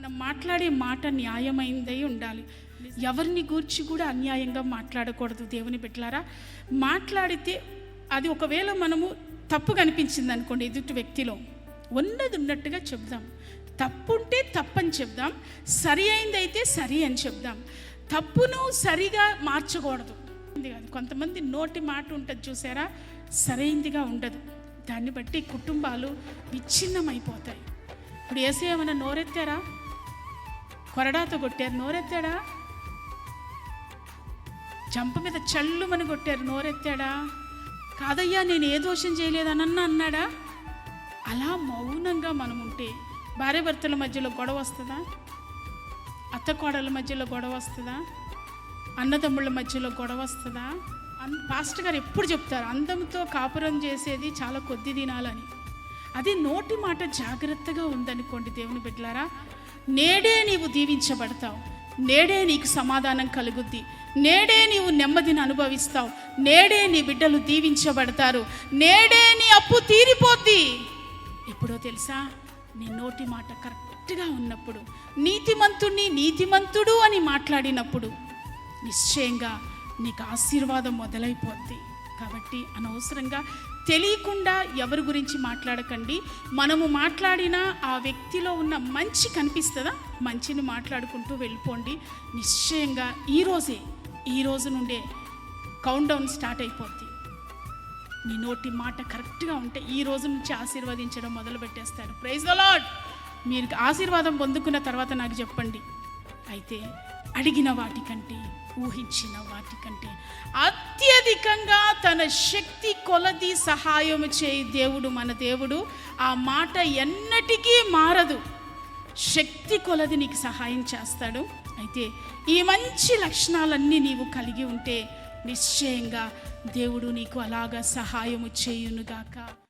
మనం మాట్లాడే మాట న్యాయమైందై ఉండాలి. ఎవరిని గూర్చి కూడా అన్యాయంగా మాట్లాడకూడదు దేవుని బిడ్డలారా. మాట్లాడితే అది ఒకవేళ మనము తప్పు కనిపించింది అనుకోండి ఎదుటి వ్యక్తిలో. ఉన్నది ఉన్నట్టుగా చెప్దాం తప్పుంటే తప్పని చెప్దాం సరి అయిందైతే సరి అని చెప్దాం తప్పును సరిగా మార్చకూడదు. కాదు కొంతమంది నోటి మాట ఉంటుంది చూసారా? సరైందిగా ఉండదు. దాన్ని బట్టి కుటుంబాలు విచ్ఛిన్నమైపోతాయి. ఇప్పుడు ఏసే ఏమైనా నోరెత్తారా? కొరడాతో కొట్టారు నోరెత్తాడా? చంప మీద చల్లుమని కొట్టారు నోరెత్తాడా? కాదయ్యా నేను ఏ దోషం చేయలేదనన్నా అన్నాడా? అలా మౌనంగా మనం ఉంటే భార్యభర్తల మధ్యలో గొడవ వస్తుందా? అత్త కోడల మధ్యలో గొడవ వస్తుందా? అన్నదమ్ముళ్ళ మధ్యలో గొడవ వస్తుందా? అన్ పాస్టర్ గారు ఎప్పుడు చెప్తారు అందంతో కాపురం చేసేది చాలా కొద్ది దినాలని. అది నోటి మాట జాగ్రత్తగా ఉందనుకోండి దేవుని బిడ్డలారా నేడే నీవు దీవించబడతావు. నేడే నీకు సమాధానం కలుగుద్ది. నేడే నీవు నెమ్మదిని అనుభవిస్తావు. నేడే నీ బిడ్డలు దీవించబడతారు. నేడే నీ అప్పు తీరిపోద్ది. ఎప్పుడో తెలుసా? నీ నోటి మాట కరెక్ట్గా ఉన్నప్పుడు నీతిమంతుణ్ణి నీతిమంతుడు అని మాట్లాడినప్పుడు నిశ్చయంగా నీకు ఆశీర్వాదం మొదలైపోద్ది. కాబట్టి అనవసరంగా తెలియకుండా ఎవరి గురించి మాట్లాడకండి. మనము మాట్లాడిన ఆ వ్యక్తిలో ఉన్న మంచి కనిపిస్తుందా? మంచిని మాట్లాడుకుంటూ వెళ్ళిపోండి. నిశ్చయంగా ఈరోజే ఈ రోజు నుండే కౌంట్ డౌన్ స్టార్ట్ అయిపోద్ది. మీ నోటి మాట కరెక్ట్గా ఉంటే ఈ రోజు నుంచి ఆశీర్వదించడం మొదలు పెట్టేస్తారు ప్రైజ్ ద లాడ్ మీరు ఆశీర్వాదం పొందుకున్న తర్వాత నాకు చెప్పండి. అయితే అడిగిన వాటికంటే ఊహించిన వాటికంటే అత్యధికంగా తన శక్తి కొలది సహాయం చేయి దేవుడు మన దేవుడు. ఆ మాట ఎన్నటికీ మారదు. శక్తి కొలది నీకు సహాయం చేస్తాడు. అయితే ఈ మంచి లక్షణాలన్నీ నీవు కలిగి ఉంటే నిశ్చయంగా దేవుడు నీకు అలాగా సహాయము చేయునుగాక.